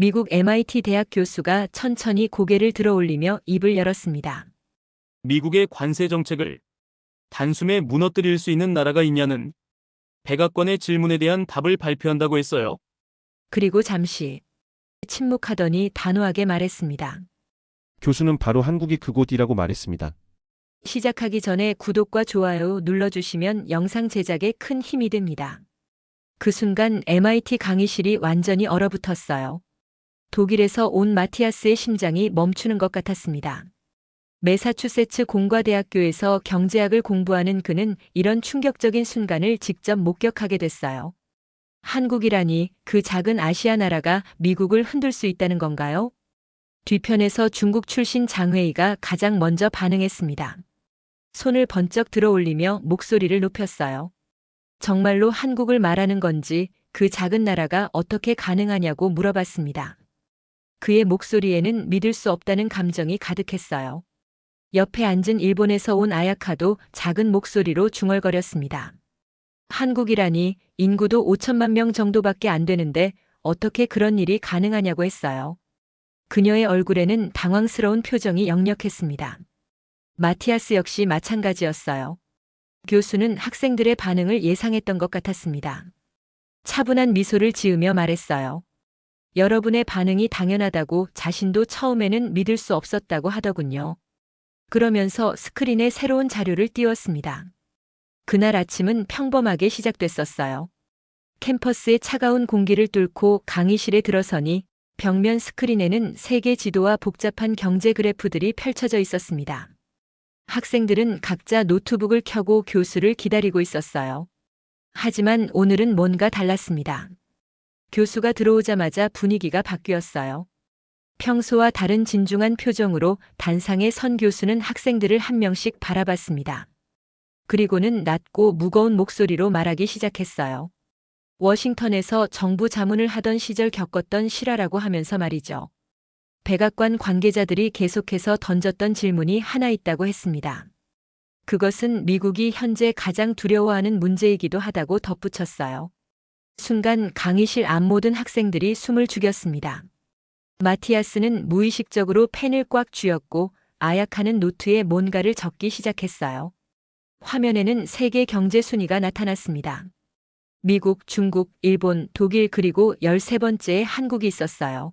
미국 MIT 대학 교수가 천천히 고개를 들어 올리며 입을 열었습니다. 미국의 관세 정책을 단숨에 무너뜨릴 수 있는 나라가 있냐는 백악관의 질문에 대한 답을 발표한다고 했어요. 그리고 잠시 침묵하더니 단호하게 말했습니다. 교수는 바로 한국이 그곳이라고 말했습니다. 시작하기 전에 구독과 좋아요 눌러주시면 영상 제작에 큰 힘이 됩니다. 그 순간 MIT 강의실이 완전히 얼어붙었어요. 독일에서 온 마티아스의 심장이 멈추는 것 같았습니다. 메사추세츠 공과대학교에서 경제학을 공부하는 그는 이런 충격적인 순간을 직접 목격하게 됐어요. 한국이라니 그 작은 아시아 나라가 미국을 흔들 수 있다는 건가요? 뒤편에서 중국 출신 장회의가 가장 먼저 반응했습니다. 손을 번쩍 들어 올리며 목소리를 높였어요. 정말로 한국을 말하는 건지 그 작은 나라가 어떻게 가능하냐고 물어봤습니다. 그의 목소리에는 믿을 수 없다는 감정이 가득했어요. 옆에 앉은 일본에서 온 아야카도 작은 목소리로 중얼거렸습니다. 한국이라니 인구도 5천만 명 정도밖에 안 되는데 어떻게 그런 일이 가능하냐고 했어요. 그녀의 얼굴에는 당황스러운 표정이 역력했습니다. 마티아스 역시 마찬가지였어요. 교수는 학생들의 반응을 예상했던 것 같았습니다. 차분한 미소를 지으며 말했어요. 여러분의 반응이 당연하다고 자신도 처음에는 믿을 수 없었다고 하더군요. 그러면서 스크린에 새로운 자료를 띄웠습니다. 그날 아침은 평범하게 시작됐었어요. 캠퍼스의 차가운 공기를 뚫고 강의실에 들어서니 벽면 스크린에는 세계 지도와 복잡한 경제 그래프들이 펼쳐져 있었습니다. 학생들은 각자 노트북을 켜고 교수를 기다리고 있었어요. 하지만 오늘은 뭔가 달랐습니다. 교수가 들어오자마자 분위기가 바뀌었어요. 평소와 다른 진중한 표정으로 단상에 선 교수는 학생들을 한 명씩 바라봤습니다. 그리고는 낮고 무거운 목소리로 말하기 시작했어요. 워싱턴에서 정부 자문을 하던 시절 겪었던 실화라고 하면서 말이죠. 백악관 관계자들이 계속해서 던졌던 질문이 하나 있다고 했습니다. 그것은 미국이 현재 가장 두려워하는 문제이기도 하다고 덧붙였어요. 순간 강의실 앞 모든 학생들이 숨을 죽였습니다. 마티아스는 무의식적으로 펜을 꽉 쥐었고 아약하는 노트에 뭔가를 적기 시작했어요. 화면에는 세계 경제 순위가 나타났습니다. 미국, 중국, 일본, 독일 그리고 13번째에 한국이 있었어요.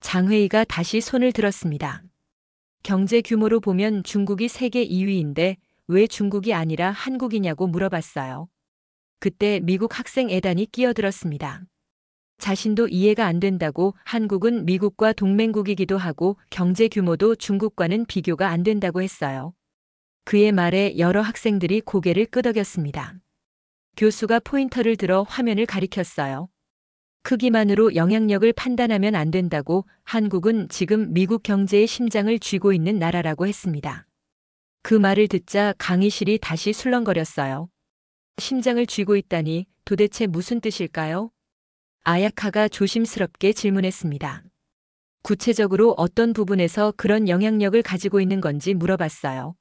장회의가 다시 손을 들었습니다. 경제 규모로 보면 중국이 세계 2위인데 왜 중국이 아니라 한국이냐고 물어봤어요. 그때 미국 학생 애단이 끼어들었습니다. 자신도 이해가 안 된다고 한국은 미국과 동맹국이기도 하고 경제 규모도 중국과는 비교가 안 된다고 했어요. 그의 말에 여러 학생들이 고개를 끄덕였습니다. 교수가 포인터를 들어 화면을 가리켰어요. 크기만으로 영향력을 판단하면 안 된다고 한국은 지금 미국 경제의 심장을 쥐고 있는 나라라고 했습니다. 그 말을 듣자 강의실이 다시 술렁거렸어요. 심장을 쥐고 있다니 도대체 무슨 뜻일까요? 아야카가 조심스럽게 질문했습니다. 구체적으로 어떤 부분에서 그런 영향력을 가지고 있는 건지 물어봤어요.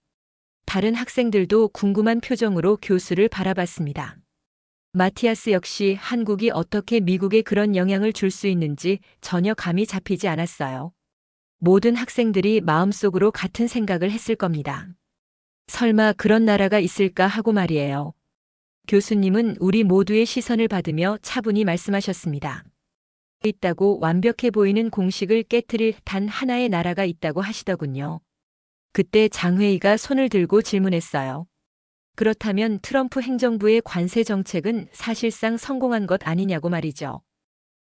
다른 학생들도 궁금한 표정으로 교수를 바라봤습니다. 마티아스 역시 한국이 어떻게 미국에 그런 영향을 줄 수 있는지 전혀 감이 잡히지 않았어요. 모든 학생들이 마음속으로 같은 생각을 했을 겁니다. 설마 그런 나라가 있을까 하고 말이에요. 교수님은 우리 모두의 시선을 받으며 차분히 말씀하셨습니다. 있다고 완벽해 보이는 공식을 깨뜨릴 단 하나의 나라가 있다고 하시더군요. 그때 장회의가 손을 들고 질문했어요. 그렇다면 트럼프 행정부의 관세 정책은 사실상 성공한 것 아니냐고 말이죠.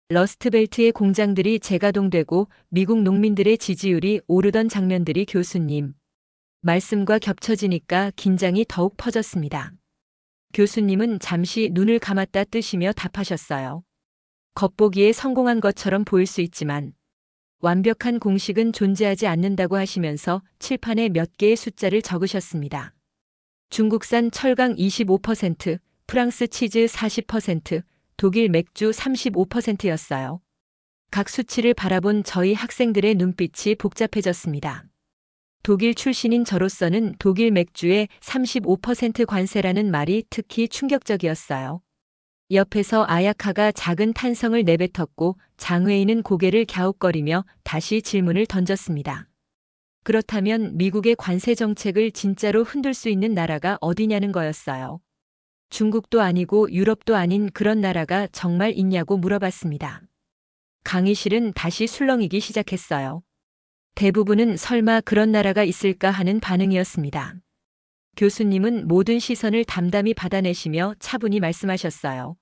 러스트벨트의 공장들이 재가동되고 미국 농민들의 지지율이 오르던 장면들이 교수님. 말씀과 겹쳐지니까 긴장이 더욱 퍼졌습니다. 교수님은 잠시 눈을 감았다 뜨시며 답하셨어요. 겉보기에 성공한 것처럼 보일 수 있지만 완벽한 공식은 존재하지 않는다고 하시면서 칠판에 몇 개의 숫자를 적으셨습니다. 중국산 철강 25%, 프랑스 치즈 40%, 독일 맥주 35%였어요. 각 수치를 바라본 저희 학생들의 눈빛이 복잡해졌습니다. 독일 출신인 저로서는 독일 맥주에 35% 관세라는 말이 특히 충격적이었어요. 옆에서 아야카가 작은 탄성을 내뱉었고 장회인은 고개를 갸웃거리며 다시 질문을 던졌습니다. 그렇다면 미국의 관세 정책을 진짜로 흔들 수 있는 나라가 어디냐는 거였어요. 중국도 아니고 유럽도 아닌 그런 나라가 정말 있냐고 물어봤습니다. 강의실은 다시 술렁이기 시작했어요. 대부분은 설마 그런 나라가 있을까 하는 반응이었습니다. 교수님은 모든 시선을 담담히 받아내시며 차분히 말씀하셨어요.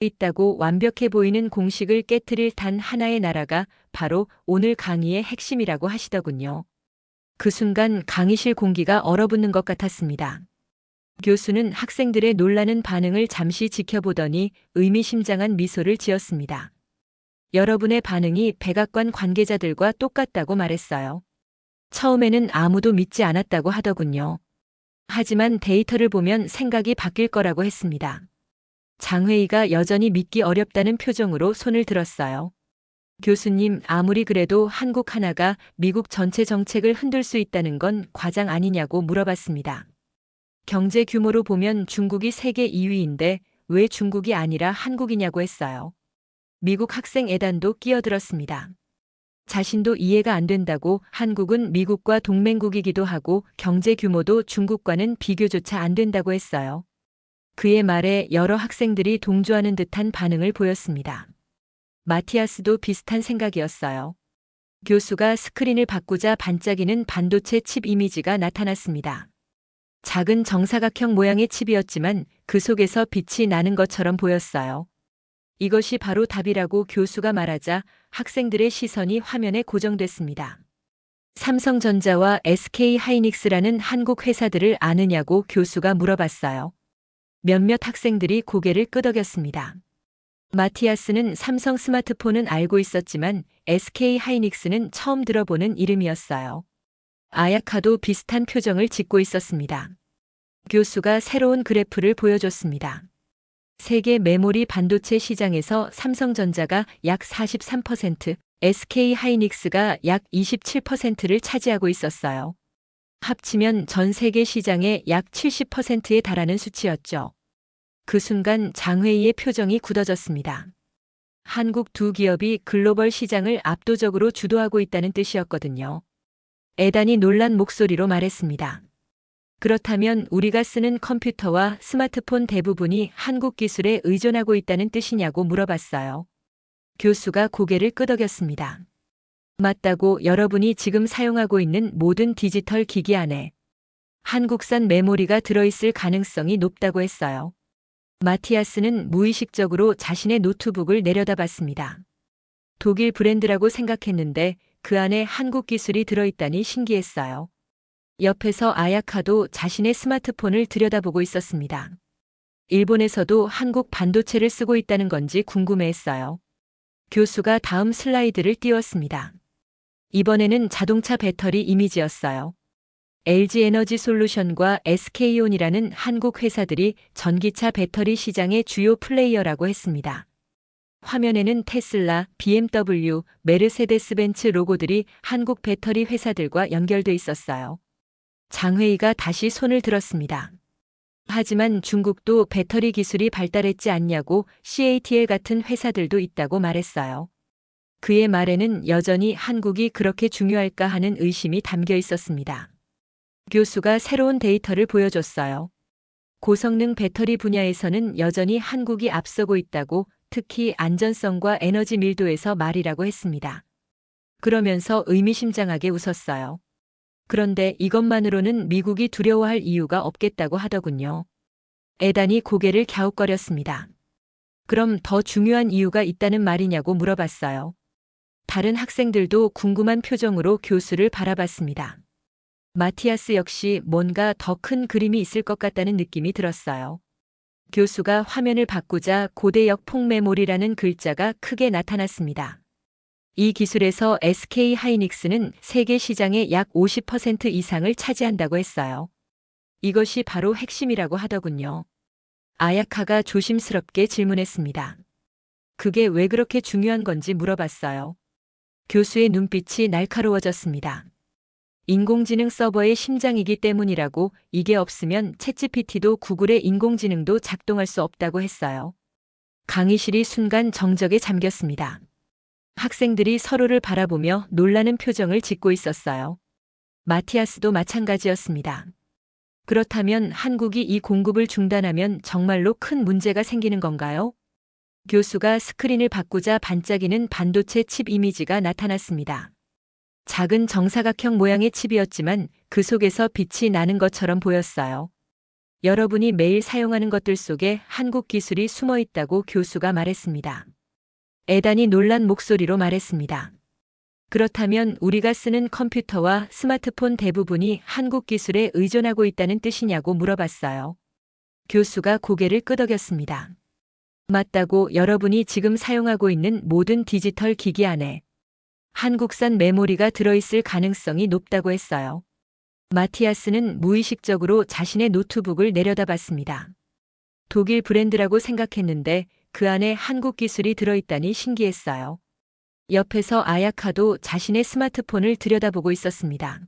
있다고 완벽해 보이는 공식을 깨뜨릴 단 하나의 나라가 바로 오늘 강의의 핵심이라고 하시더군요. 그 순간 강의실 공기가 얼어붙는 것 같았습니다. 교수는 학생들의 놀라는 반응을 잠시 지켜보더니 의미심장한 미소를 지었습니다. 여러분의 반응이 백악관 관계자들과 똑같다고 말했어요. 처음에는 아무도 믿지 않았다고 하더군요. 하지만 데이터를 보면 생각이 바뀔 거라고 했습니다. 장회의가 여전히 믿기 어렵다는 표정으로 손을 들었어요. 교수님, 아무리 그래도 한국 하나가 미국 전체 정책을 흔들 수 있다는 건 과장 아니냐고 물어봤습니다. 경제 규모로 보면 중국이 세계 2위인데 왜 중국이 아니라 한국이냐고 했어요. 미국 학생 애단도 끼어들었습니다. 자신도 이해가 안 된다고 한국은 미국과 동맹국이기도 하고 경제 규모도 중국과는 비교조차 안 된다고 했어요. 그의 말에 여러 학생들이 동조하는 듯한 반응을 보였습니다. 마티아스도 비슷한 생각이었어요. 교수가 스크린을 바꾸자 반짝이는 반도체 칩 이미지가 나타났습니다. 작은 정사각형 모양의 칩이었지만 그 속에서 빛이 나는 것처럼 보였어요. 이것이 바로 답이라고 교수가 말하자 학생들의 시선이 화면에 고정됐습니다. 삼성전자와 SK 하이닉스라는 한국 회사들을 아느냐고 교수가 물어봤어요. 몇몇 학생들이 고개를 끄덕였습니다. 마티아스는 삼성 스마트폰은 알고 있었지만 SK 하이닉스는 처음 들어보는 이름이었어요. 아야카도 비슷한 표정을 짓고 있었습니다. 교수가 새로운 그래프를 보여줬습니다. 세계 메모리 반도체 시장에서 삼성전자가 약 43%, SK 하이닉스가 약 27%를 차지하고 있었어요. 합치면 전 세계 시장의 약 70%에 달하는 수치였죠. 그 순간 장회의의 표정이 굳어졌습니다. 한국 두 기업이 글로벌 시장을 압도적으로 주도하고 있다는 뜻이었거든요. 애단이 놀란 목소리로 말했습니다. 그렇다면 우리가 쓰는 컴퓨터와 스마트폰 대부분이 한국 기술에 의존하고 있다는 뜻이냐고 물어봤어요. 교수가 고개를 끄덕였습니다. 맞다고 여러분이 지금 사용하고 있는 모든 디지털 기기 안에 한국산 메모리가 들어있을 가능성이 높다고 했어요. 마티아스는 무의식적으로 자신의 노트북을 내려다봤습니다. 독일 브랜드라고 생각했는데 그 안에 한국 기술이 들어있다니 신기했어요. 옆에서 아야카도 자신의 스마트폰을 들여다보고 있었습니다. 일본에서도 한국 반도체를 쓰고 있다는 건지 궁금해했어요. 교수가 다음 슬라이드를 띄웠습니다. 이번에는 자동차 배터리 이미지였어요. LG 에너지 솔루션과 SK온이라는 한국 회사들이 전기차 배터리 시장의 주요 플레이어라고 했습니다. 화면에는 테슬라, BMW, 메르세데스 벤츠 로고들이 한국 배터리 회사들과 연결돼 있었어요. 장회의가 다시 손을 들었습니다. 하지만 중국도 배터리 기술이 발달했지 않냐고 CATL 같은 회사들도 있다고 말했어요. 그의 말에는 여전히 한국이 그렇게 중요할까 하는 의심이 담겨 있었습니다. 교수가 새로운 데이터를 보여줬어요. 고성능 배터리 분야에서는 여전히 한국이 앞서고 있다고 특히 안전성과 에너지 밀도에서 말이라고 했습니다. 그러면서 의미심장하게 웃었어요. 그런데 이것만으로는 미국이 두려워할 이유가 없겠다고 하더군요. 에단이 고개를 갸웃거렸습니다. 그럼 더 중요한 이유가 있다는 말이냐고 물어봤어요. 다른 학생들도 궁금한 표정으로 교수를 바라봤습니다. 마티아스 역시 뭔가 더 큰 그림이 있을 것 같다는 느낌이 들었어요. 교수가 화면을 바꾸자 고대역 폭메모리라는 글자가 크게 나타났습니다. 이 기술에서 SK 하이닉스는 세계 시장의 약 50% 이상을 차지한다고 했어요. 이것이 바로 핵심이라고 하더군요. 아야카가 조심스럽게 질문했습니다. 그게 왜 그렇게 중요한 건지 물어봤어요. 교수의 눈빛이 날카로워졌습니다. 인공지능 서버의 심장이기 때문이라고 이게 없으면 챗GPT도 구글의 인공지능도 작동할 수 없다고 했어요. 강의실이 순간 정적에 잠겼습니다. 학생들이 서로를 바라보며 놀라는 표정을 짓고 있었어요. 마티아스도 마찬가지였습니다. 그렇다면 한국이 이 공급을 중단하면 정말로 큰 문제가 생기는 건가요? 교수가 스크린을 바꾸자 반짝이는 반도체 칩 이미지가 나타났습니다. 작은 정사각형 모양의 칩이었지만 그 속에서 빛이 나는 것처럼 보였어요. 여러분이 매일 사용하는 것들 속에 한국 기술이 숨어 있다고 교수가 말했습니다. 에단이 놀란 목소리로 말했습니다. 그렇다면 우리가 쓰는 컴퓨터와 스마트폰 대부분이 한국 기술에 의존하고 있다는 뜻이냐고 물어봤어요. 교수가 고개를 끄덕였습니다. 맞다고 여러분이 지금 사용하고 있는 모든 디지털 기기 안에 한국산 메모리가 들어있을 가능성이 높다고 했어요. 마티아스는 무의식적으로 자신의 노트북을 내려다봤습니다. 독일 브랜드라고 생각했는데 그 안에 한국 기술이 들어있다니 신기했어요. 옆에서 아야카도 자신의 스마트폰을 들여다보고 있었습니다.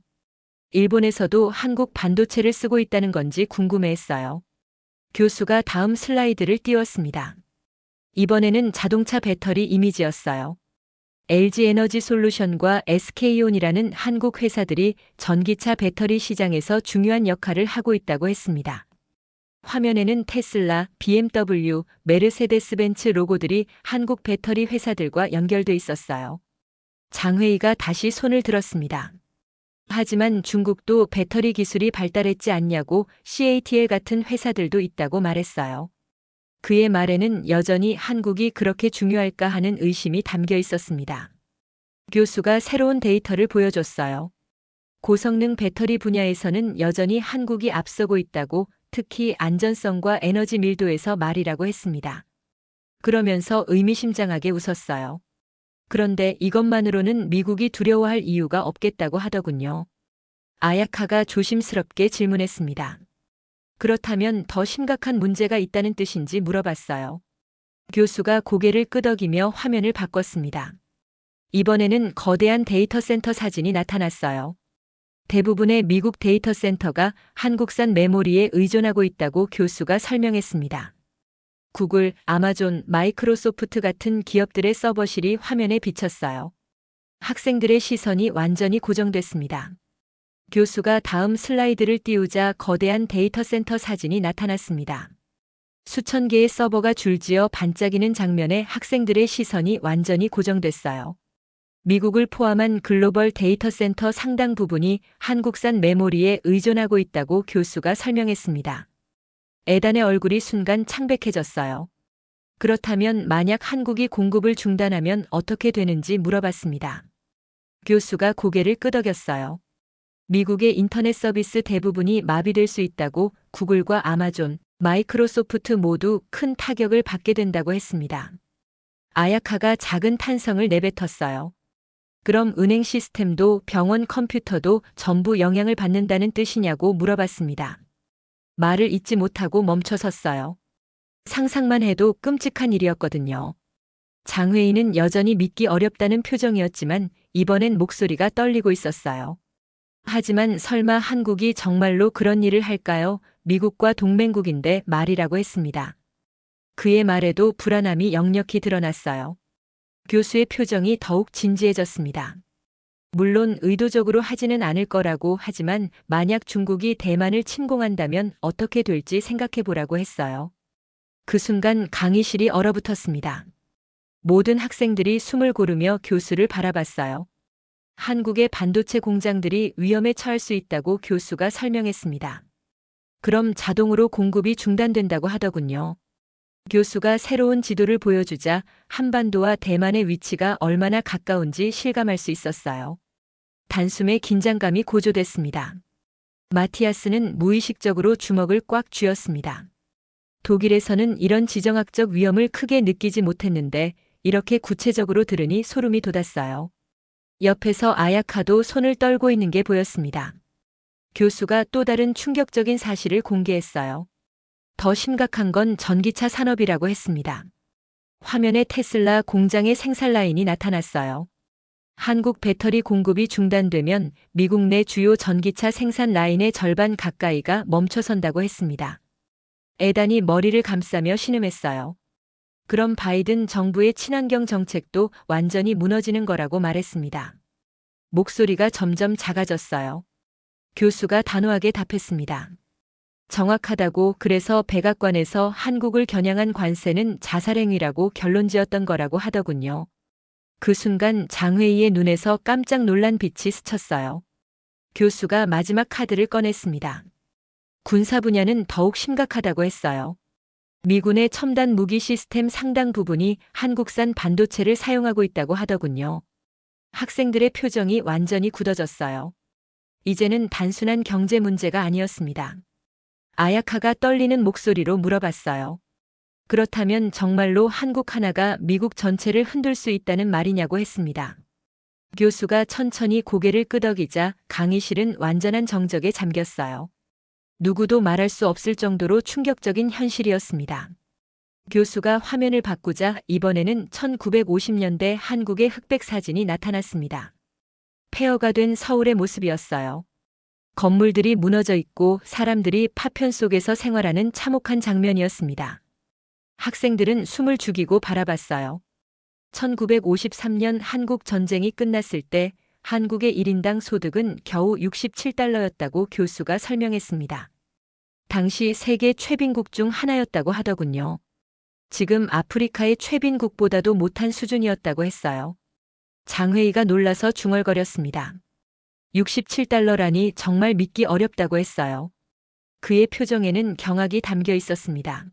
일본에서도 한국 반도체를 쓰고 있다는 건지 궁금해했어요. 교수가 다음 슬라이드를 띄웠습니다. 이번에는 자동차 배터리 이미지였어요. LG 에너지 솔루션과 SK온이라는 한국 회사들이 전기차 배터리 시장에서 중요한 역할을 하고 있다고 했습니다. 화면에는 테슬라, BMW, 메르세데스 벤츠 로고들이 한국 배터리 회사들과 연결돼 있었어요. 장회의가 다시 손을 들었습니다. 하지만 중국도 배터리 기술이 발달했지 않냐고 CATL 같은 회사들도 있다고 말했어요. 그의 말에는 여전히 한국이 그렇게 중요할까 하는 의심이 담겨 있었습니다. 교수가 새로운 데이터를 보여줬어요. 고성능 배터리 분야에서는 여전히 한국이 앞서고 있다고 특히 안전성과 에너지 밀도에서 말이라고 했습니다. 그러면서 의미심장하게 웃었어요. 그런데 이것만으로는 미국이 두려워할 이유가 없겠다고 하더군요. 아야카가 조심스럽게 질문했습니다. 그렇다면 더 심각한 문제가 있다는 뜻인지 물어봤어요. 교수가 고개를 끄덕이며 화면을 바꿨습니다. 이번에는 거대한 데이터 센터 사진이 나타났어요. 대부분의 미국 데이터 센터가 한국산 메모리에 의존하고 있다고 교수가 설명했습니다. 구글, 아마존, 마이크로소프트 같은 기업들의 서버실이 화면에 비쳤어요. 학생들의 시선이 완전히 고정됐습니다. 교수가 다음 슬라이드를 띄우자 거대한 데이터 센터 사진이 나타났습니다. 수천 개의 서버가 줄지어 반짝이는 장면에 학생들의 시선이 완전히 고정됐어요. 미국을 포함한 글로벌 데이터 센터 상당 부분이 한국산 메모리에 의존하고 있다고 교수가 설명했습니다. 에단의 얼굴이 순간 창백해졌어요. 그렇다면 만약 한국이 공급을 중단하면 어떻게 되는지 물어봤습니다. 교수가 고개를 끄덕였어요. 미국의 인터넷 서비스 대부분이 마비될 수 있다고 구글과 아마존, 마이크로소프트 모두 큰 타격을 받게 된다고 했습니다. 아야카가 작은 탄성을 내뱉었어요. 그럼 은행 시스템도 병원 컴퓨터도 전부 영향을 받는다는 뜻이냐고 물어봤습니다. 말을 잇지 못하고 멈춰 섰어요. 상상만 해도 끔찍한 일이었거든요. 장회의는 여전히 믿기 어렵다는 표정이었지만 이번엔 목소리가 떨리고 있었어요. 하지만 설마 한국이 정말로 그런 일을 할까요? 미국과 동맹국인데 말이라고 했습니다. 그의 말에도 불안함이 역력히 드러났어요. 교수의 표정이 더욱 진지해졌습니다. 물론 의도적으로 하지는 않을 거라고 하지만 만약 중국이 대만을 침공한다면 어떻게 될지 생각해 보라고 했어요. 그 순간 강의실이 얼어붙었습니다. 모든 학생들이 숨을 고르며 교수를 바라봤어요. 한국의 반도체 공장들이 위험에 처할 수 있다고 교수가 설명했습니다. 그럼 자동으로 공급이 중단된다고 하더군요. 교수가 새로운 지도를 보여주자 한반도와 대만의 위치가 얼마나 가까운지 실감할 수 있었어요. 단숨에 긴장감이 고조됐습니다. 마티아스는 무의식적으로 주먹을 꽉 쥐었습니다. 독일에서는 이런 지정학적 위험을 크게 느끼지 못했는데 이렇게 구체적으로 들으니 소름이 돋았어요. 옆에서 아야카도 손을 떨고 있는 게 보였습니다. 교수가 또 다른 충격적인 사실을 공개했어요. 더 심각한 건 전기차 산업이라고 했습니다. 화면에 테슬라 공장의 생산 라인이 나타났어요. 한국 배터리 공급이 중단되면 미국 내 주요 전기차 생산 라인의 절반 가까이가 멈춰선다고 했습니다. 에단이 머리를 감싸며 신음했어요. 그럼 바이든 정부의 친환경 정책도 완전히 무너지는 거라고 말했습니다. 목소리가 점점 작아졌어요. 교수가 단호하게 답했습니다. 정확하다고 그래서 백악관에서 한국을 겨냥한 관세는 자살행위라고 결론 지었던 거라고 하더군요. 그 순간 장회의의 눈에서 깜짝 놀란 빛이 스쳤어요. 교수가 마지막 카드를 꺼냈습니다. 군사 분야는 더욱 심각하다고 했어요. 미군의 첨단 무기 시스템 상당 부분이 한국산 반도체를 사용하고 있다고 하더군요. 학생들의 표정이 완전히 굳어졌어요. 이제는 단순한 경제 문제가 아니었습니다. 아야카가 떨리는 목소리로 물어봤어요. 그렇다면 정말로 한국 하나가 미국 전체를 흔들 수 있다는 말이냐고 했습니다. 교수가 천천히 고개를 끄덕이자 강의실은 완전한 정적에 잠겼어요. 누구도 말할 수 없을 정도로 충격적인 현실이었습니다. 교수가 화면을 바꾸자 이번에는 1950년대 한국의 흑백 사진이 나타났습니다. 폐허가 된 서울의 모습이었어요. 건물들이 무너져 있고 사람들이 파편 속에서 생활하는 참혹한 장면이었습니다. 학생들은 숨을 죽이고 바라봤어요. 1953년 한국 전쟁이 끝났을 때 한국의 1인당 소득은 겨우 67달러였다고 교수가 설명했습니다. 당시 세계 최빈국 중 하나였다고 하더군요. 지금 아프리카의 최빈국보다도 못한 수준이었다고 했어요. 장회의가 놀라서 중얼거렸습니다. 67달러라니 정말 믿기 어렵다고 했어요. 그의 표정에는 경악이 담겨 있었습니다.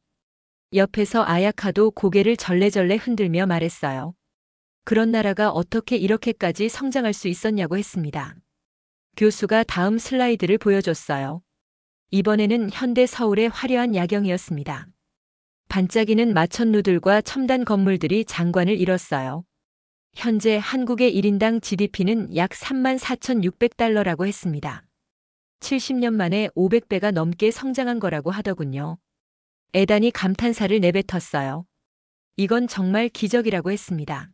옆에서 아야카도 고개를 절레절레 흔들며 말했어요. 그런 나라가 어떻게 이렇게까지 성장할 수 있었냐고 했습니다. 교수가 다음 슬라이드를 보여줬어요. 이번에는 현대 서울의 화려한 야경이었습니다. 반짝이는 마천루들과 첨단 건물들이 장관을 이뤘어요. 현재 한국의 1인당 GDP는 약 3만 4,600달러라고 했습니다. 70년 만에 500배가 넘게 성장한 거라고 하더군요. 애단이 감탄사를 내뱉었어요. 이건 정말 기적이라고 했습니다.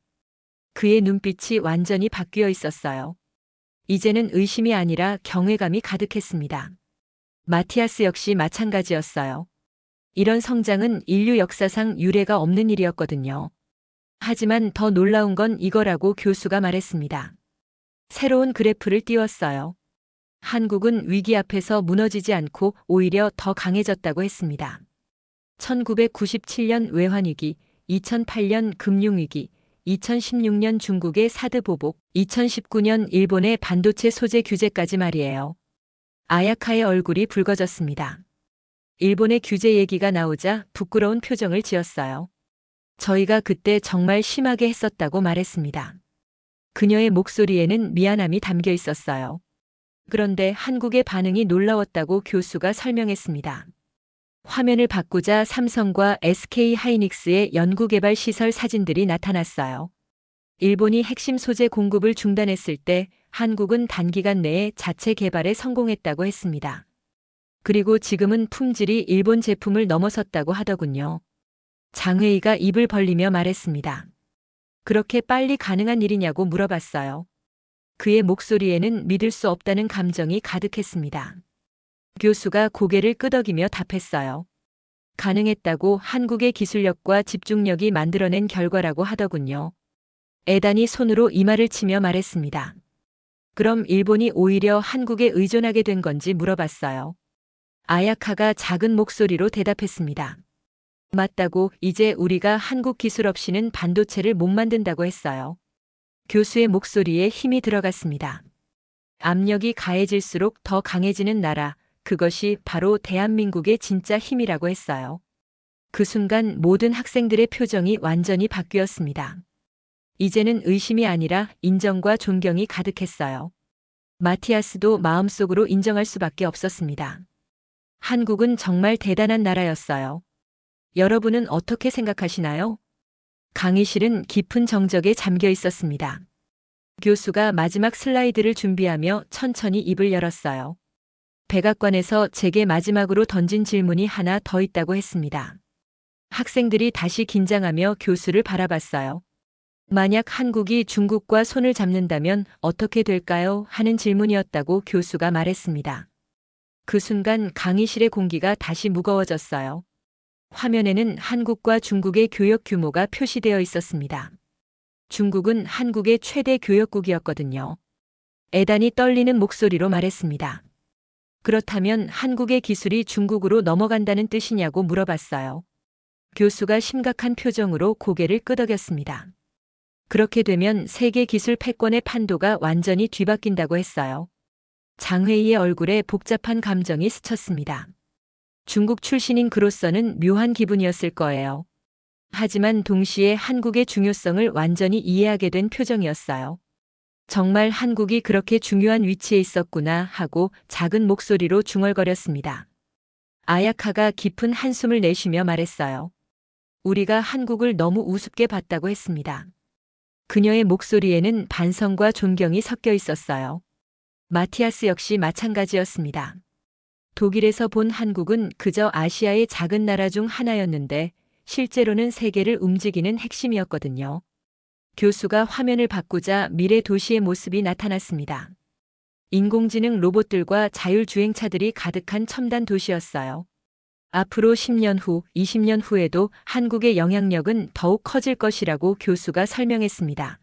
그의 눈빛이 완전히 바뀌어 있었어요. 이제는 의심이 아니라 경외감이 가득했습니다. 마티아스 역시 마찬가지였어요. 이런 성장은 인류 역사상 유례가 없는 일이었거든요. 하지만 더 놀라운 건 이거라고 교수가 말했습니다. 새로운 그래프를 띄웠어요. 한국은 위기 앞에서 무너지지 않고 오히려 더 강해졌다고 했습니다. 1997년 외환위기, 2008년 금융위기, 2016년 중국의 사드 보복, 2019년 일본의 반도체 소재 규제까지 말이에요. 아야카의 얼굴이 붉어졌습니다. 일본의 규제 얘기가 나오자 부끄러운 표정을 지었어요. 저희가 그때 정말 심하게 했었다고 말했습니다. 그녀의 목소리에는 미안함이 담겨 있었어요. 그런데 한국의 반응이 놀라웠다고 교수가 설명했습니다. 화면을 바꾸자 삼성과 SK 하이닉스의 연구개발 시설 사진들이 나타났어요. 일본이 핵심 소재 공급을 중단했을 때 한국은 단기간 내에 자체 개발에 성공했다고 했습니다. 그리고 지금은 품질이 일본 제품을 넘어섰다고 하더군요. 장회의가 입을 벌리며 말했습니다. 그렇게 빨리 가능한 일이냐고 물어봤어요. 그의 목소리에는 믿을 수 없다는 감정이 가득했습니다. 교수가 고개를 끄덕이며 답했어요. 가능했다고 한국의 기술력과 집중력이 만들어낸 결과라고 하더군요. 애단이 손으로 이마를 치며 말했습니다. 그럼 일본이 오히려 한국에 의존하게 된 건지 물어봤어요. 아야카가 작은 목소리로 대답했습니다. 맞다고 이제 우리가 한국 기술 없이는 반도체를 못 만든다고 했어요. 교수의 목소리에 힘이 들어갔습니다. 압력이 가해질수록 더 강해지는 나라, 그것이 바로 대한민국의 진짜 힘이라고 했어요. 그 순간 모든 학생들의 표정이 완전히 바뀌었습니다. 이제는 의심이 아니라 인정과 존경이 가득했어요. 마티아스도 마음속으로 인정할 수밖에 없었습니다. 한국은 정말 대단한 나라였어요. 여러분은 어떻게 생각하시나요? 강의실은 깊은 정적에 잠겨 있었습니다. 교수가 마지막 슬라이드를 준비하며 천천히 입을 열었어요. 백악관에서 제게 마지막으로 던진 질문이 하나 더 있다고 했습니다. 학생들이 다시 긴장하며 교수를 바라봤어요. 만약 한국이 중국과 손을 잡는다면 어떻게 될까요? 하는 질문이었다고 교수가 말했습니다. 그 순간 강의실의 공기가 다시 무거워졌어요. 화면에는 한국과 중국의 교역 규모가 표시되어 있었습니다. 중국은 한국의 최대 교역국이었거든요. 애단이 떨리는 목소리로 말했습니다. 그렇다면 한국의 기술이 중국으로 넘어간다는 뜻이냐고 물어봤어요. 교수가 심각한 표정으로 고개를 끄덕였습니다. 그렇게 되면 세계 기술 패권의 판도가 완전히 뒤바뀐다고 했어요. 장회의의 얼굴에 복잡한 감정이 스쳤습니다. 중국 출신인 그로서는 묘한 기분이었을 거예요. 하지만 동시에 한국의 중요성을 완전히 이해하게 된 표정이었어요. 정말 한국이 그렇게 중요한 위치에 있었구나 하고 작은 목소리로 중얼거렸습니다. 아야카가 깊은 한숨을 내쉬며 말했어요. 우리가 한국을 너무 우습게 봤다고 했습니다. 그녀의 목소리에는 반성과 존경이 섞여 있었어요. 마티아스 역시 마찬가지였습니다. 독일에서 본 한국은 그저 아시아의 작은 나라 중 하나였는데 실제로는 세계를 움직이는 핵심이었거든요. 교수가 화면을 바꾸자 미래 도시의 모습이 나타났습니다. 인공지능 로봇들과 자율주행차들이 가득한 첨단 도시였어요. 앞으로 10년 후, 20년 후에도 한국의 영향력은 더욱 커질 것이라고 교수가 설명했습니다.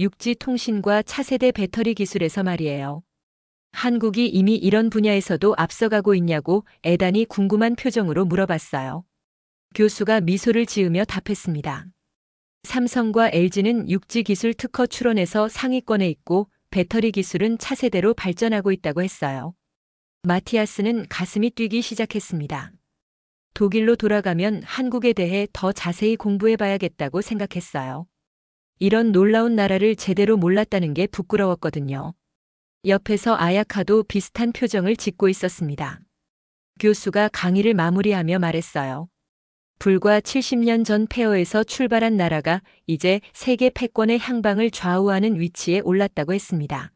육지 통신과 차세대 배터리 기술에서 말이에요. 한국이 이미 이런 분야에서도 앞서가고 있냐고 애단이 궁금한 표정으로 물어봤어요. 교수가 미소를 지으며 답했습니다. 삼성과 LG는 육지 기술 특허 출원에서 상위권에 있고 배터리 기술은 차세대로 발전하고 있다고 했어요. 마티아스는 가슴이 뛰기 시작했습니다. 독일로 돌아가면 한국에 대해 더 자세히 공부해 봐야겠다고 생각했어요. 이런 놀라운 나라를 제대로 몰랐다는 게 부끄러웠거든요. 옆에서 아야카도 비슷한 표정을 짓고 있었습니다. 교수가 강의를 마무리하며 말했어요. 불과 70년 전 폐허에서 출발한 나라가 이제 세계 패권의 향방을 좌우하는 위치에 올랐다고 했습니다.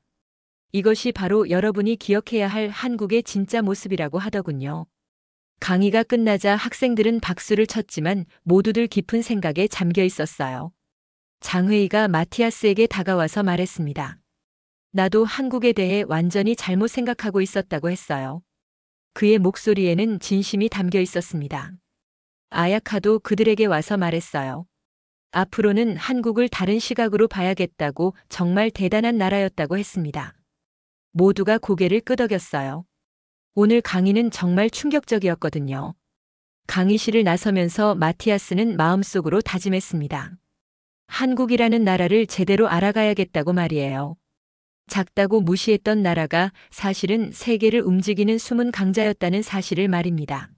이것이 바로 여러분이 기억해야 할 한국의 진짜 모습이라고 하더군요. 강의가 끝나자 학생들은 박수를 쳤지만 모두들 깊은 생각에 잠겨 있었어요. 장회의가 마티아스에게 다가와서 말했습니다. 나도 한국에 대해 완전히 잘못 생각하고 있었다고 했어요. 그의 목소리에는 진심이 담겨 있었습니다. 아야카도 그들에게 와서 말했어요. 앞으로는 한국을 다른 시각으로 봐야겠다고 정말 대단한 나라였다고 했습니다. 모두가 고개를 끄덕였어요. 오늘 강의는 정말 충격적이었거든요. 강의실을 나서면서 마티아스는 마음속으로 다짐했습니다. 한국이라는 나라를 제대로 알아가야겠다고 말이에요. 작다고 무시했던 나라가 사실은 세계를 움직이는 숨은 강자였다는 사실을 말입니다.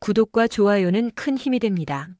구독과 좋아요는 큰 힘이 됩니다.